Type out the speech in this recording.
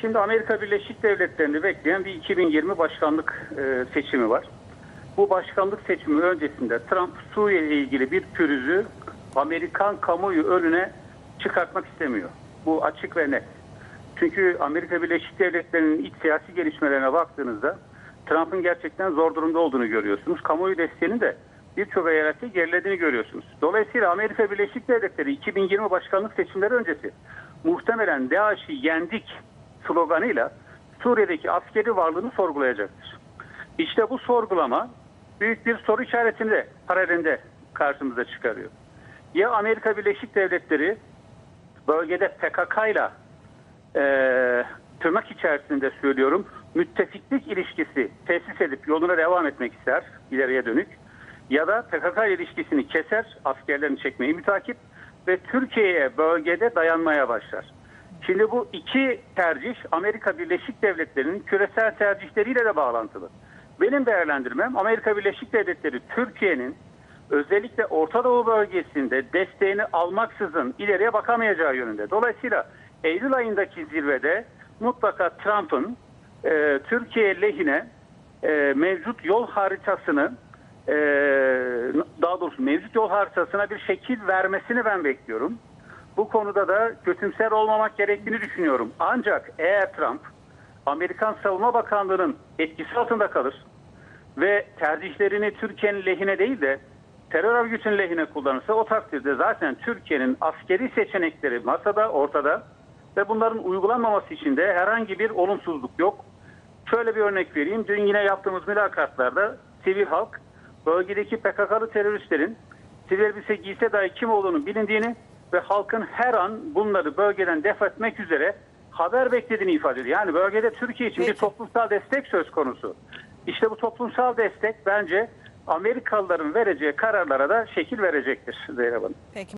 Şimdi Amerika Birleşik Devletleri'ni bekleyen bir 2020 başkanlık e, seçimi var. Bu başkanlık seçimi öncesinde Trump Suriye ile ilgili bir pürüzü Amerikan kamuoyu önüne çıkartmak istemiyor. Bu açık ve net. Çünkü Amerika Birleşik Devletleri'nin iç siyasi gelişmelerine baktığınızda Trump'ın gerçekten zor durumda olduğunu görüyorsunuz. Kamuoyu desteğinin de birçok eyalette gerilediğini görüyorsunuz. Dolayısıyla Amerika Birleşik Devletleri 2020 başkanlık seçimleri öncesi muhtemelen DAEŞ'i yendik sloganıyla Suriye'deki askeri varlığını sorgulayacaktır. İşte bu sorgulama büyük bir soru işaretini de paralelinde karşımıza çıkarıyor. Ya Amerika Birleşik Devletleri bölgede PKK ile e, tırnak içerisinde söylüyorum müttefiklik ilişkisi tesis edip yoluna devam etmek ister ileriye dönük ya da PKK ilişkisini keser askerlerini çekmeyi mütakip ve Türkiye'ye bölgede dayanmaya başlar. Şimdi bu iki tercih Amerika Birleşik Devletleri'nin küresel tercihleriyle de bağlantılı. Benim değerlendirmem Amerika Birleşik Devletleri Türkiye'nin özellikle Orta Doğu bölgesinde desteğini almaksızın ileriye bakamayacağı yönünde. Dolayısıyla Eylül ayındaki zirvede mutlaka Trump'ın e, Türkiye lehine e, mevcut yol haritasını e, daha doğrusu mevcut yol haritasına bir şekil vermesini ben bekliyorum. Bu konuda da kötümser olmamak gerektiğini düşünüyorum. Ancak eğer Trump Amerikan Savunma Bakanlığı'nın etkisi altında kalır ve tercihlerini Türkiye'nin lehine değil de terör örgütünün lehine kullanırsa o takdirde zaten Türkiye'nin askeri seçenekleri masada, ortada ve bunların uygulanmaması için de herhangi bir olumsuzluk yok. Şöyle bir örnek vereyim. Dün yine yaptığımız mülakatlarda sivil halk bölgedeki PKK'lı teröristlerin sivil elbise giyse dahi kim olduğunu bilindiğini ve halkın her an bunları bölgeden def etmek üzere haber beklediğini ifade ediyor. Yani bölgede Türkiye için bir Peki. toplumsal destek söz konusu. İşte bu toplumsal destek bence Amerikalıların vereceği kararlara da şekil verecektir Zeynep Hanım. Peki.